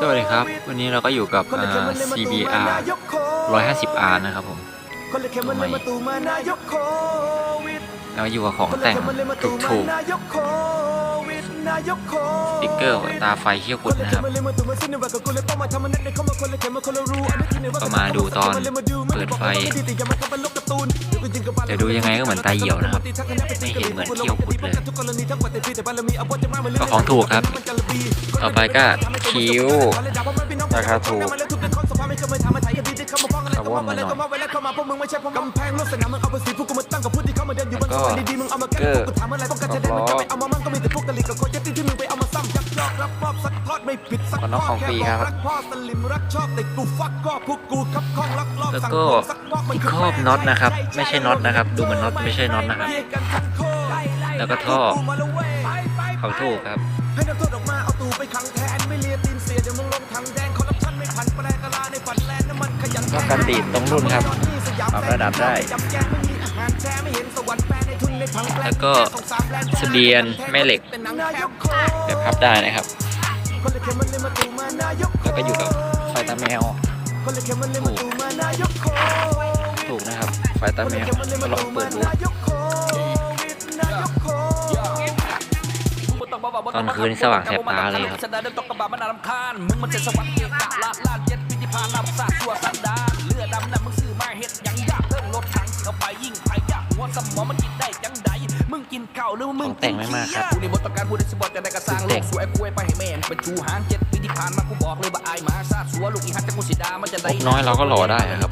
สวัสดีครับ วันนี้เราก็อยู่กับอ่า CBR 150R นะครับผมทำไมแล้วอยู่กับของแต่งถูกๆสติ๊กเกอร์ตาไฟเขี้ยวกุดนะครับ ก็มาดูตอนเปิดไฟ แต่ดูยังไงก็เหมือนตาเหี่ยวนะครับ ไม่เห็นเหมือนเขี้ยวกุดเลย ก็ของถูกครับ ต่อไปก็คิ้วราคาถูกเอาว่ามาหน่อยแล้วก็เกอร์ก็น้องของฟีครับ แล้วก็ที่ครอบน็อตนะครับ ไม่ใช่น็อตนะครับ ดูเหมันน็อตไม่ใช่น็อตนะครับ แล้วก็ท่อ ของถูกครับ ให้นักโทษออกมาเอาตูไปขังแทนไม่เลียตีนเสียเดี๋ยวมึงลงทางแดงคอร์รัปชันไม่ผันแปรกะลาในฝันแลนน้ำมันขยันก็กันตีดตรงรุ่นครับปรับระดับได้จับแกงไม่มีอาหารแช่ไม่เห็นสวรรค์แปรในทุนในผังแปรแล้วก็เสบียนแม่เหล็กเป็นหนังแถบแบบพับได้นะครับคนละเข็มมันเลยมาตูมานายกแล้วก็อยู่กับไฟตาแมวคนละเข็มมันเลยมาตูมานายกโควิดถูกนะครับ ไฟตาแมวก็ลองเปิดดูนายกโควิด ตอนคืนสว่างแสบตาเลยครับสดาเดินตกกระบะมันนารำคาญมึงมันเจ็ดสวรรค์เกียกะลาดลาดเจ็ดพิธีพานำสาดสัวสันดานเลือดดำน่ะมึงซื้องยากเพิ่งไหมองมันกินได้จังใดมึงกินข้าวหรืองแต่งไม่มากครับกูนี่บทต้องการพูดในสปอร์ตจะได้กระสร้างโลกสวยกูไอ้ไปให้แม่งเป็นชูหางเจ็ดปีที่ผ่านมากูบอกเลยว่าอายมาซาสัวลูกอีหันจะกูสิดามันจะได้น้อยเราก็หล่อได้ครับ